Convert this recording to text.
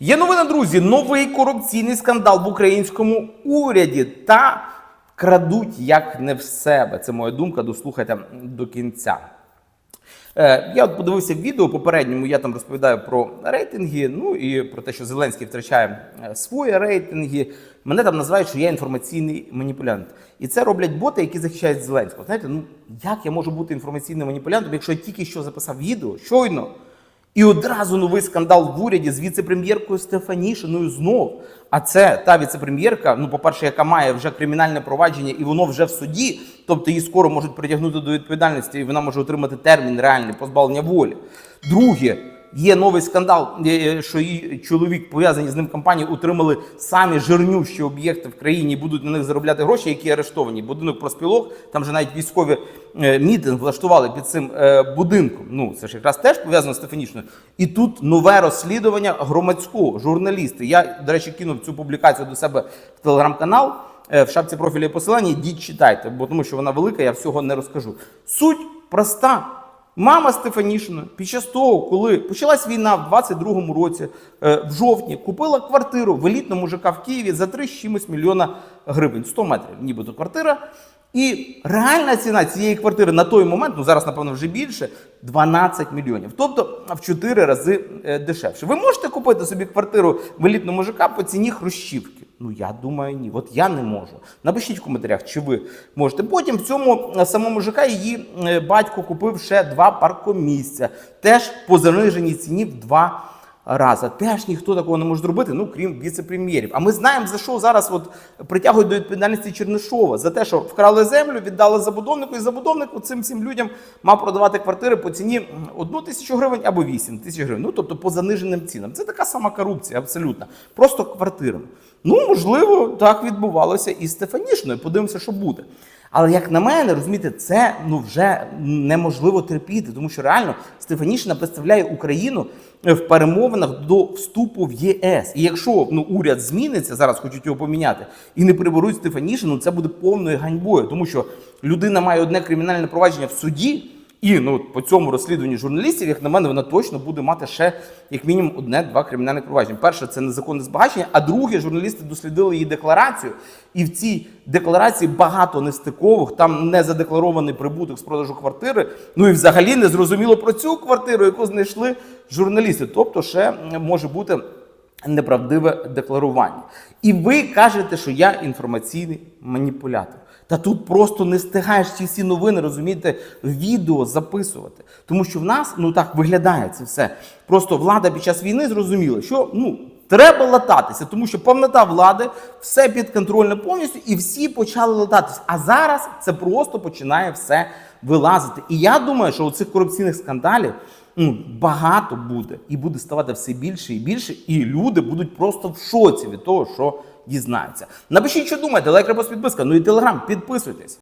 Є новина, друзі, новий корупційний скандал в українському уряді та крадуть як не в себе. Це моя думка. Дослухайте до кінця. Е, Я от подивився відео попередньому. Я там розповідаю про рейтинги. Ну і про те, що Зеленський втрачає е, свої рейтинги. Мене там називають, що я інформаційний маніпулянт. І це роблять боти, які захищають Зеленського. Знаєте, ну як я можу бути інформаційним маніпулянтом, якщо я тільки що записав відео, щойно. І одразу новий скандал в уряді з віце-прем'єркою Стефанішиною знов. А це та віце-прем'єрка, ну, по-перше, яка має вже кримінальне провадження, і воно вже в суді, тобто її скоро можуть притягнути до відповідальності, і вона може отримати термін реальний позбавлення волі. Друге, є новий скандал, е, що її чоловік, пов'язані з ним компанії, утримали самі жирнющі об'єкти в країні будуть на них заробляти гроші, які арештовані. Будинок проспілок, там же навіть військові е, мітинг влаштували під цим е, будинком. Ну це ж якраз теж пов'язано з Стефанішною. І тут нове розслідування громадського журналісти. Я, до речі, кинув цю публікацію до себе в телеграм-канал. Е, В шапці профілю є посилання, йдіть читайте, бо тому що вона велика, я всього не розкажу. Суть проста. Мама Стефанішина під час того, коли почалась війна в 22-му році, е, в жовтні, купила квартиру в елітному ЖК в Києві за 3 з чимось мільйона гривень, 100 метрів, нібито квартира. І реальна ціна цієї квартири на той момент, ну зараз, напевно, вже більше, 12 мільйонів. Тобто в 4 рази е, дешевше. Ви можете купити собі квартиру в елітному ЖК по ціні хрущівки? Ну, я думаю, ні. От я не можу. Напишіть в коментарях, чи ви можете. Потім в цьому самому ЖК її е, батько купив ще два паркомісця, теж по заниженій ціні в 2 Раза теж ніхто такого не може зробити, ну крім віце-прем'єрів. А ми знаємо, за що зараз от притягують до відповідальності Чернишова за те, що вкрали землю, віддали забудовнику, і забудовник цим всім людям мав продавати квартири по ціні одну тисячу гривень або вісім тисяч гривень. Ну тобто по заниженим цінам. Це така сама корупція, абсолютно. Просто квартирами. Ну можливо, так відбувалося і з Стефанішною. Подивимося, що буде. Але як на мене, розумієте, це ну вже неможливо терпіти, тому що реально Стефанішина представляє Україну в перемовинах до вступу в ЄС. І якщо ну уряд зміниться, зараз хочуть його поміняти, і не приберуть Стефанішину, це буде повною ганьбою, тому що людина має одне кримінальне провадження в суді. І ну по цьому розслідуванні журналістів, як на мене, вона точно буде мати ще як мінімум одне-два кримінальних провадження. Перше це незаконне збагачення, а друге, журналісти дослідили її декларацію, і в цій декларації багато нестикових, там не задекларований прибуток з продажу квартири. Ну і взагалі не зрозуміло про цю квартиру, яку знайшли журналісти. Тобто, ще може бути неправдиве декларування. І ви кажете, що я інформаційний маніпулятор. Та тут просто не стигаєш ці всі новини, розумієте, відео записувати. Тому що в нас ну так виглядає це все. Просто влада під час війни зрозуміла, що ну. Треба лататися, тому що повнота влади все підконтрольно повністю, і всі почали лататися. А зараз це просто починає все вилазити. І я думаю, що у цих корупційних скандалів ну, багато буде, і буде ставати все більше і більше, і люди будуть просто в шоці від того, що дізнаються. Напишіть, що думаєте, лайк, репост, підписка. Ну і телеграм, підписуйтесь.